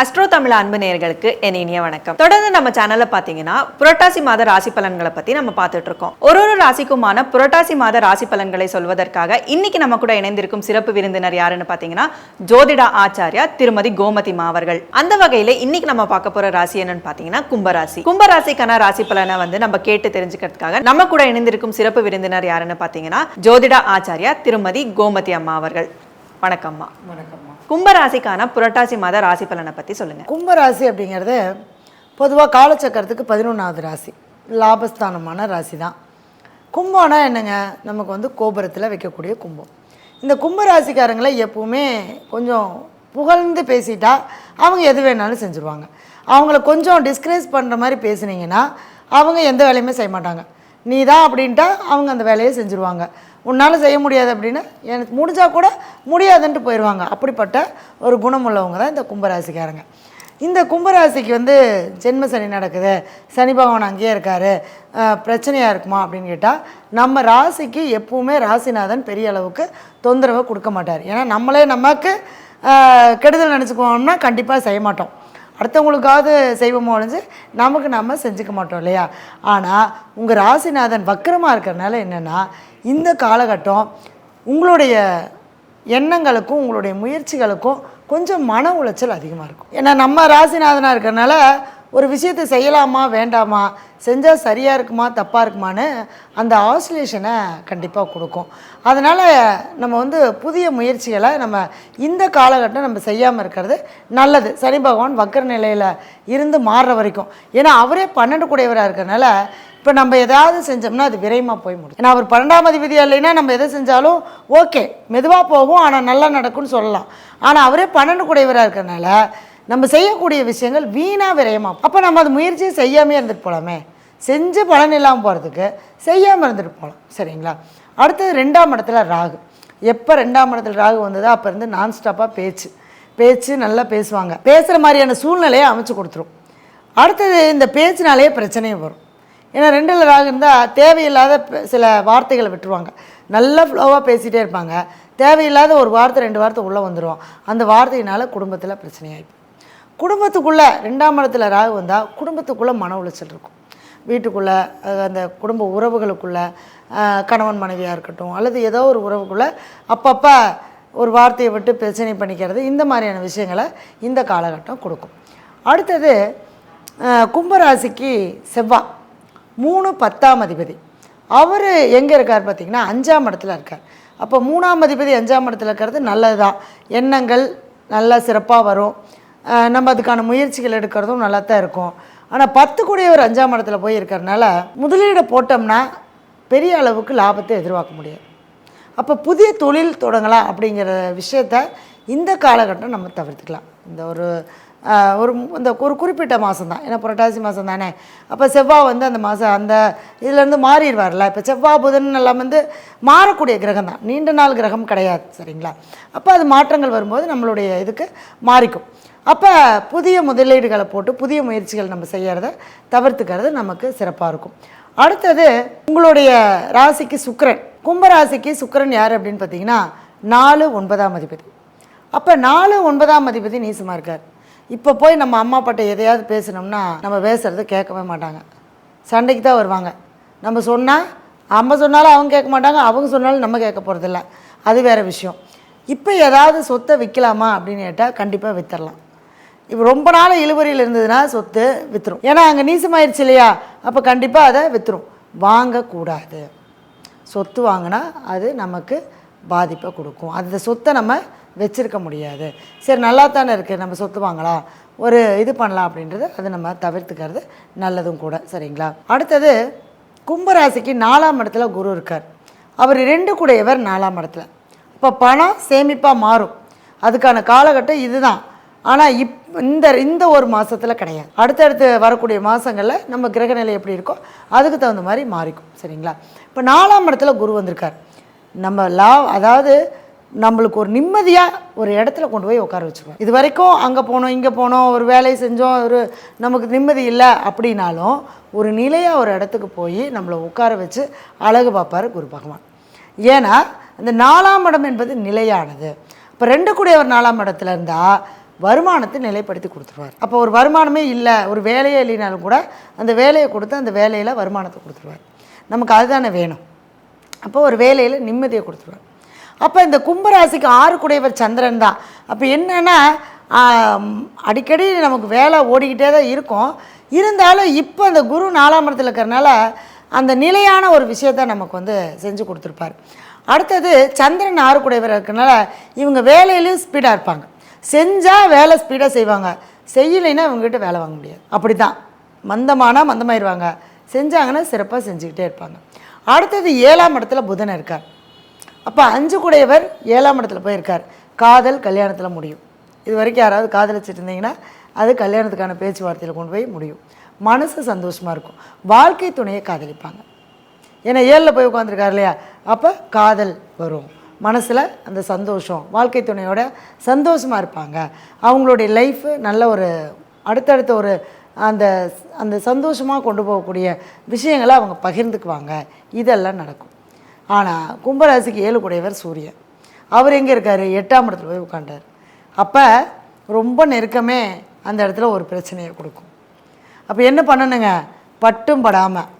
Astro Tamil அன்பு நேயர்களுக்கு என் இனிய வணக்கம். தொடர்ந்து நம்ம சேனல்ல பாத்தீங்கன்னா புரட்டாசி மாத ராசி பலன்களை பத்தி நம்ம பார்த்துட்டு இருக்கோம். ஒரு ஒரு ராசிக்குமான புரட்டாசி மாத ராசி பலன்களை சொல்வதற்காக இன்னைக்கு நம்ம கூட இணைந்திருக்கும் சிறப்பு விருந்தினர் யாருன்னு பாத்தீங்கன்னா ஜோதிடா ஆச்சாரியா திருமதி கோமதி மாவர்கள் அந்த வகையில இன்னைக்கு நம்ம பார்க்க போற ராசி என்னன்னு பாத்தீங்கன்னா கும்பராசி. கும்பராசிக்கான ராசி பலனை வந்து நம்ம கேட்டு தெரிஞ்சுக்கிறதுக்காக நம்ம கூட இணைந்திருக்கும் சிறப்பு விருந்தினர் யாருன்னு பாத்தீங்கன்னா ஜோதிடா ஆச்சாரியா திருமதி கோமதி அம்மா அவர்கள். வணக்கம்மா வணக்கம்மா கும்பராசிக்கான புரட்டாசி மாத ராசி பலனை பற்றி சொல்லுங்கள் கும்பராசி அப்படிங்கிறது பொதுவாக காலச்சக்கரத்துக்கு பதினொன்றாவது ராசி லாபஸ்தானமான ராசி தான். கும்பம்னா என்னங்க? நமக்கு வந்து கோபுரத்தில் வைக்கக்கூடிய கும்பம். இந்த கும்பராசிக்காரங்களை எப்பவுமே கொஞ்சம் புகழ்ந்து பேசிட்டா அவங்க எது வேணாலும் செஞ்சுருவாங்க. அவங்கள கொஞ்சம் டிஸ்கரேஜ் பண்ணுற மாதிரி பேசுனீங்கன்னா அவங்க எந்த வேலையுமே செய்ய மாட்டாங்க. நீ தான் அப்படின்ட்டா அவங்க அந்த வேலையை செஞ்சுருவாங்க. உன்னால் செய்ய முடியாது அப்படின்னு எனக்கு முடிஞ்சால் கூட முடியாதுன்ட்டு போயிடுவாங்க அப்படிப்பட்ட ஒரு குணம் உள்ளவங்க தான் இந்த கும்பராசிக்காரங்க. இந்த கும்பராசிக்கு வந்து ஜென்ம சனி நடக்குது. சனி பகவான் அங்கேயே இருக்கார். பிரச்சனையாக இருக்குமா அப்படின்னு கேட்டால் நம்ம ராசிக்கு எப்பவுமே ராசிநாதன் பெரிய அளவுக்கு தொந்தரவை கொடுக்க மாட்டார். ஏன்னா நம்மளே நமக்கு கெடுதல் நினச்சிக்குவோம்னா கண்டிப்பாக செய்ய மாட்டோம். அடுத்தவங்களுக்காவது செய்வோமோ ஒழிஞ்சு நமக்கு நம்ம செஞ்சுக்க மாட்டோம் இல்லையா? ஆனால் உங்கள் ராசிநாதன் வக்கரமாக இருக்கிறனால என்னென்னா இந்த காலகட்டம் உங்களுடைய எண்ணங்களுக்கும் உங்களுடைய முயற்சிகளுக்கும் கொஞ்சம் மன உளைச்சல் அதிகமாக இருக்கும். ஏன்னா நம்ம ராசிநாதனாக இருக்கிறனால ஒரு விஷயத்தை செய்யலாமா வேண்டாமா செஞ்சால் சரியாக இருக்குமா தப்பாக இருக்குமான்னு அந்த ஆசிலேஷனை கண்டிப்பாக கொடுக்கும். அதனால் நம்ம வந்து புதிய முயற்சிகளை நம்ம இந்த காலகட்டம் நம்ம செய்யாமல் இருக்கிறது நல்லது. சனி பகவான் வக்கர நிலையில் இருந்து மாறுற வரைக்கும். ஏன்னா அவரே பன்னெண்டு கூடையவராக இருக்கிறனால இப்போ நம்ம எதாவது செஞ்சோம்னா அது விரைமாக போய் முடியும். ஏன்னா அவர் பன்னெண்டாம் அதிபதியாக இல்லைன்னா நம்ம எதை செஞ்சாலும் ஓகே மெதுவாக போகும் ஆனால் நல்லா நடக்கும்னு சொல்லலாம். ஆனால் அவரே பன்னெண்டு கூடையவராக இருக்கிறனால நம்ம செய்யக்கூடிய விஷயங்கள் வீணாக விரயமாக அப்போ நம்ம அது முயற்சியை செய்யாமே இருந்துட்டு போகலாமே செஞ்சு பலன் இல்லாமல் போகிறதுக்கு செய்யாமல் இருந்துட்டு போகலாம் சரிங்களா? அடுத்தது ரெண்டாம் இடத்துல ராகு. எப்போ ரெண்டாம் இடத்துல ராகு வந்ததோ அப்போ இருந்து நான் ஸ்டாப்பாக பேச்சு. பேச்சு நல்லா பேசுவாங்க. பேசுகிற மாதிரியான சூழ்நிலையை அமைச்சு கொடுத்துரும். அடுத்தது இந்த பேச்சினாலேயே பிரச்சனையும் வரும். ஏன்னா ரெண்டில் ராகு இருந்தால் தேவையில்லாத சில வார்த்தைகளை விட்டுருவாங்க. நல்ல ஃப்ளோவாக பேசிகிட்டே இருப்பாங்க. தேவையில்லாத ஒரு வார்த்தை ரெண்டு வார்த்தை உள்ளே வந்துடும் அந்த வார்த்தையினால் குடும்பத்தில் பிரச்சனையாயிடும். குடும்பத்துக்குள்ளே ரெண்டாம் இடத்துல ராகு வந்தால் குடும்பத்துக்குள்ளே மன உளைச்சல் இருக்கும். வீட்டுக்குள்ளே அந்த குடும்ப உறவுகளுக்குள்ளே கணவன் மனைவியாக இருக்கட்டும் அல்லது ஏதோ ஒரு உறவுக்குள்ளே அப்பப்போ ஒரு வார்த்தையை விட்டு பிரச்சனை பண்ணிக்கிறது இந்த மாதிரியான விஷயங்களை இந்த காலகட்டம் கொடுக்கும். அடுத்தது கும்பராசிக்கு செவ்வாய் மூணு பத்தாம் அதிபதி. அவர் எங்கே இருக்கார் பார்த்திங்கன்னா அஞ்சாம் இடத்துல இருக்கார். அப்போ மூணாம் அதிபதி அஞ்சாம் இடத்துல இருக்கிறது நல்லது தான் எண்ணங்கள் நல்லா சிறப்பாக வரும். நம்ம அதுக்கான முயற்சிகள் எடுக்கிறதும் நல்லா தான் இருக்கும். ஆனால் பத்து கூடியவர் அஞ்சாம் இடத்துல போய் இருக்கிறனால முதலீடு போட்டோம்னா பெரிய அளவுக்கு லாபத்தை எதிர்பார்க்க முடியாது. அப்போ புதிய தொழில் தொடங்கலாம் அப்படிங்கிற விஷயத்த இந்த காலகட்டம் நம்ம தவிர்த்துக்கலாம். இந்த ஒரு ஒரு இந்த ஒரு குறிப்பிட்ட மாதம் தான் ஏன்னா புரட்டாசி மாதம் தானே. அப்போ செவ்வாய் வந்து அந்த மாதம் அந்த இதுலேருந்து மாறிடுவார்ல. இப்போ செவ்வாய் புதன் எல்லாம் வந்து மாறக்கூடிய கிரகம் தான். நீண்ட நாள் கிரகம் கிடையாது சரிங்களா? அப்போ அது மாற்றங்கள் வரும்போது நம்மளுடைய இதுக்கு மாறிக்கும். அப்போ புதிய முதலீடுகளை போட்டு புதிய முயற்சிகள் நம்ம செய்கிறத தவிர்த்துக்கிறது நமக்கு சிறப்பாக இருக்கும். அடுத்தது உங்களுடைய ராசிக்கு சுக்கரன். கும்ப ராசிக்கு யார் அப்படின்னு பார்த்தீங்கன்னா நாலு ஒன்பதாம் அதிபதி. அப்போ நாலு ஒன்பதாம் அதிபதி நீசமாக இருக்கார். இப்போ போய் நம்ம அம்மா பாட்டை எதையாவது பேசினோம்னா நம்ம பேசுகிறத கேட்கவே மாட்டாங்க. சண்டைக்கு தான் வருவாங்க. நம்ம சொன்னால் அம்மா சொன்னாலும் அவங்க கேட்க மாட்டாங்க அவங்க சொன்னாலும் நம்ம கேட்க போகிறதில்ல அது வேறு விஷயம். இப்போ ஏதாவது சொத்தை விற்கலாமா அப்படின்னு கேட்டால் கண்டிப்பாக விற்றுறலாம் இப்போ ரொம்ப நாள் இழுவரியில் இருந்ததுன்னா சொத்து விற்றுரும் ஏன்னா அங்கே நீசமாயிருச்சு இல்லையா? அப்போ கண்டிப்பாக அதை விற்றுரும் வாங்கக்கூடாது. சொத்து வாங்கினா அது நமக்கு பாதிப்பை கொடுக்கும். அந்த சொத்தை நம்ம வச்சுருக்க முடியாது. சரி நல்லா தானே இருக்குது நம்ம சொத்து வாங்கலாம். ஒரு இது பண்ணலாம் அப்படின்றது அது நம்ம தவிர்த்துக்கிறது நல்லதும் கூட. சரிங்களா? அடுத்தது கும்பராசிக்கு நாலாம் இடத்துல குரு இருக்கார். அவர் ரெண்டு கூடையவர் நாலாம் இடத்துல. இப்போ பணம் சேமிப்பாக மாறும். அதுக்கான காலகட்டம் இதுதான். ஆனால் இப் இந்த இந்த ஒரு மாதத்தில் கிடையாது. அடுத்தடுத்து வரக்கூடிய மாதங்களில் நம்ம கிரகநிலை எப்படி இருக்கோ அதுக்கு தகுந்த மாதிரி மாறிக்கும். சரிங்களா? இப்போ நாலாம் இடத்துல குரு வந்திருக்கார். நம்ம லா அதாவது நம்மளுக்கு ஒரு நிம்மதியாக ஒரு இடத்துல கொண்டு போய் உட்கார வச்சுருவோம் இது வரைக்கும் அங்கே போனோம் இங்கே போனோம் ஒரு வேலையை செஞ்சோம் ஒரு நமக்கு நிம்மதி இல்லை அப்படின்னாலும் ஒரு நிலையாக ஒரு இடத்துக்கு போய் நம்மளை உட்கார வச்சு அழகு பார்ப்பார் குரு பகவான். ஏன்னா அந்த நாலாம் இடம் என்பது நிலையானது. இப்போ ரெண்டு கூடிய ஒரு நாலாம் இடத்துல இருந்தால் வருமானத்தை நிலைப்படுத்தி கொடுத்துருவார். அப்போ ஒரு வருமானமே இல்லை ஒரு வேலையே இல்லைனாலும் கூட அந்த வேலையை கொடுத்து அந்த வேலையில் வருமானத்தை கொடுத்துருவார். நமக்கு அதுதானே வேணும். அப்போ ஒரு வேலையில் நிம்மதியை கொடுத்துருவார். அப்போ இந்த கும்பராசிக்கு ஆறு குடையவர் சந்திரன் தான். அப்போ என்னென்னா அடிக்கடி நமக்கு வேலை ஓடிக்கிட்டே தான் இருக்கும். இருந்தாலும் இப்போ அந்த குரு நாலாம் இடத்துல இருக்கிறனால அந்த நிலையான ஒரு விஷயத்தை நமக்கு வந்து செஞ்சு கொடுத்துருப்பார். அடுத்தது சந்திரன் ஆறு குடையவர் இருக்கிறனால இவங்க வேலையிலையும் ஸ்பீடாக இருப்பாங்க. செஞ்சால் வேலை ஸ்பீடாக செய்வாங்க. செய்யலைன்னா இவங்ககிட்ட வேலை வாங்க முடியாது. அப்படி தான் மந்தமானால் மந்தமாயிருவாங்க. செஞ்சாங்கன்னா சிறப்பாக செஞ்சுக்கிட்டே இருப்பாங்க. அடுத்தது ஏழாம் இடத்துல புதன் இருக்கார். அப்போ அஞ்சு கூடையவர் ஏழாம் இடத்துல போயிருக்கார். காதல் கல்யாணத்தில் முடியும். இது வரைக்கும் யாராவது காதலிச்சிட்டு இருந்தீங்கன்னா அது கல்யாணத்துக்கான பேச்சுவார்த்தையில் கொண்டு போய் முடியும். மனசு சந்தோஷமாக இருக்கும். வாழ்க்கை துணையை காதலிப்பாங்க. ஏன்னா ஏழில் போய் உட்காந்துருக்காரு இல்லையா? அப்போ காதல் வரும். மனசில் அந்த சந்தோஷம் வாழ்க்கை துணையோட சந்தோஷமாக இருப்பாங்க. அவங்களுடைய லைஃப்பு நல்ல ஒரு அடுத்தடுத்த ஒரு அந்த அந்த சந்தோஷமாக கொண்டு போகக்கூடிய விஷயங்களை அவங்க பகிர்ந்துக்குவாங்க. இதெல்லாம் நடக்கும். ஆனால் கும்பராசிக்கு ஏழு கூடையவர் சூரியன். அவர் எங்கே இருக்கார்? எட்டாம் இடத்துல போய் உட்காண்டார் அப்போ ரொம்ப நெருக்கமே அந்த இடத்துல ஒரு பிரச்சனையை கொடுக்கும். அப்போ என்ன பண்ணணுங்க? பட்டும் படாமல்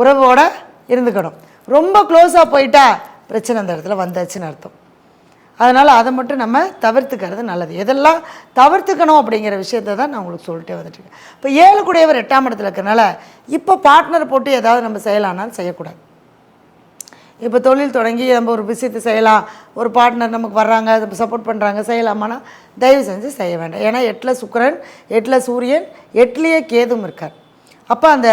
உறவோட இருந்துக்கணும். ரொம்ப க்ளோஸாக போயிட்டா பிரச்சனை அந்த இடத்துல வந்தாச்சுன்னு அர்த்தம். அதனால் அதை மட்டும் நம்ம தவிர்த்துக்கிறது நல்லது. எதெல்லாம் தவிர்த்துக்கணும் அப்படிங்கிற விஷயத்தை தான் நான் உங்களுக்கு சொல்லிட்டே வந்துட்டுருக்கேன். இப்போ ஏழு கூடையவர் எட்டாம் இடத்துல இருக்கறனால இப்போ பார்ட்னர் போட்டு ஏதாவது நம்ம செய்யலாம்னாலும் செய்யக்கூடாது. இப்போ தொழில் தொடங்கி நம்ம ஒரு விஷயத்தை செய்யலாம். ஒரு பார்ட்னர் நமக்கு வர்றாங்க சப்போர்ட் பண்ணுறாங்க செய்யலாமான்னா தயவு செஞ்சு செய்ய வேண்டாம். ஏன்னா எட்டில் சுக்கரன் எட்டில் சூரியன் எட்லேயே கேதும் இருக்கார். அப்போ அந்த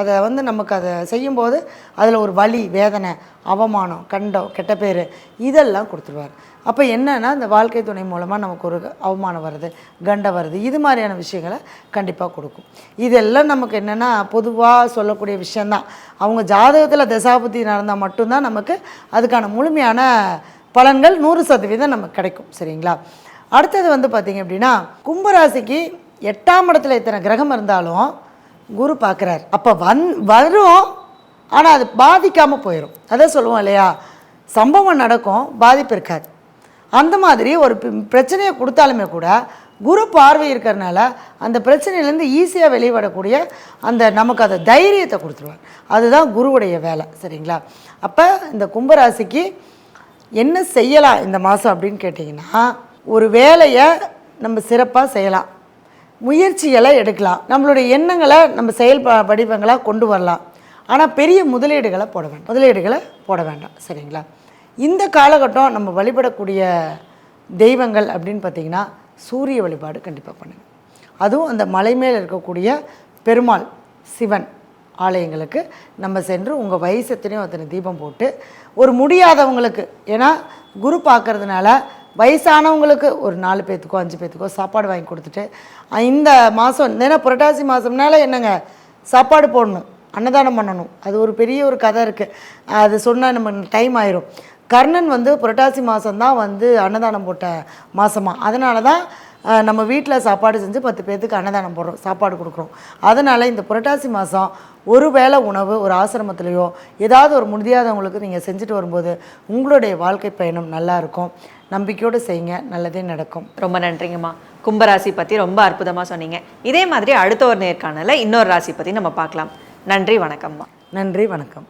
அதை வந்து நமக்கு அதை செய்யும்போது அதில் ஒரு வலி வேதனை அவமானம் கண்டம் கெட்ட பேர் இதெல்லாம் கொடுத்துருவார். அப்போ என்னென்னா இந்த வாழ்க்கை துணை மூலமாக நமக்கு ஒரு அவமானம் வருது கண்டம் வருது. இது மாதிரியான விஷயங்களை கண்டிப்பாக கொடுக்கும். இதெல்லாம் நமக்கு என்னென்னா பொதுவாக சொல்லக்கூடிய விஷயந்தான் அவங்க ஜாதகத்தில் தசாபுத்தி நடந்தால் மட்டும்தான் நமக்கு அதுக்கான முழுமையான பலன்கள் நூறு சதவீதம் நமக்கு கிடைக்கும் சரிங்களா? அடுத்தது வந்து பார்த்திங்க அப்படின்னா கும்பராசிக்கு எட்டாம் இடத்துல இத்தனை கிரகம் இருந்தாலும் குரு பார்க்குறார். அப்போ வந் வரும் ஆனால் அது பாதிக்காமல் போயிடும் அதான் சொல்லுவோம் இல்லையா? சம்பவம் நடக்கும் பாதிப்பு இருக்காது. அந்த மாதிரி ஒரு பிரச்சனையை கொடுத்தாலுமே கூட குரு பார்வை இருக்கிறனால அந்த பிரச்சனையிலேருந்து ஈஸியாக வெளிவடக்கூடிய அந்த நமக்கு அந்த தைரியத்தை கொடுத்துருவார். அதுதான் குருவுடைய வேலை சரிங்களா? அப்போ இந்த கும்பராசிக்கு என்ன செய்யலாம் இந்த மாதம் அப்படின்னு கேட்டிங்கன்னா ஒரு வேலையை நம்ம சிறப்பாக செய்யலாம். முயற்சிகளை எடுக்கலாம். நம்மளுடைய எண்ணங்களை நம்ம செயல் வடிவங்களாக கொண்டு வரலாம். ஆனால் பெரிய முதலீடுகளை போட வேண்டாம். முதலீடுகளை போட வேண்டாம். சரிங்களா? இந்த காலகட்டம் நம்ம வழிபடக்கூடிய தெய்வங்கள் அப்படின்னு பார்த்தீங்கன்னா சூரிய வழிபாடு கண்டிப்பாக பண்ணுங்கள் அதுவும் அந்த மலை மேல் இருக்கக்கூடிய பெருமாள் சிவன் ஆலயங்களுக்கு நம்ம சென்று உங்கள் வயசத்தினையும் அத்தனை தீபம் போட்டு ஒரு முடியாதவங்களுக்கு ஏன்னா குரு பார்க்குறதுனால வயசானவங்களுக்கு ஒரு நாலு பேத்துக்கோ அஞ்சு பேத்துக்கோ சாப்பாடு வாங்கி கொடுத்துட்டு இந்த மாதம் ஏன்னா புரட்டாசி மாதம்னால என்னங்க? சாப்பாடு போடணும் அன்னதானம் பண்ணணும். அது ஒரு பெரிய ஒரு கதை இருக்குது அது சொன்னால் நம்ம டைம் ஆயிரும். கர்ணன் வந்து புரட்டாசி மாதம்தான் வந்து அன்னதானம் போட்ட மாதமாக அதனால தான் நம்ம வீட்டில் சாப்பாடு செஞ்சு பத்து பேர்த்துக்கு அன்னதானம் போடுறோம் சாப்பாடு கொடுக்குறோம். அதனால் இந்த புரட்டாசி மாதம் ஒரு வேளை உணவு ஒரு ஆசிரமத்திலேயோ ஏதாவது ஒரு முடியாதவங்களுக்கு நீங்கள் செஞ்சுட்டு வரும்போது உங்களுடைய வாழ்க்கை பயணம் நல்லாயிருக்கும் நம்பிக்கையோடு செய்யுங்க. நல்லதே நடக்கும். ரொம்ப நன்றிங்கம்மா. கும்பராசி பற்றி ரொம்ப அற்புதமாக சொன்னீங்க. இதே மாதிரி அடுத்த ஒரு நேர்காணல இன்னொரு ராசி பற்றி நம்ம பார்க்கலாம். நன்றி வணக்கம்மா. நன்றி வணக்கம்.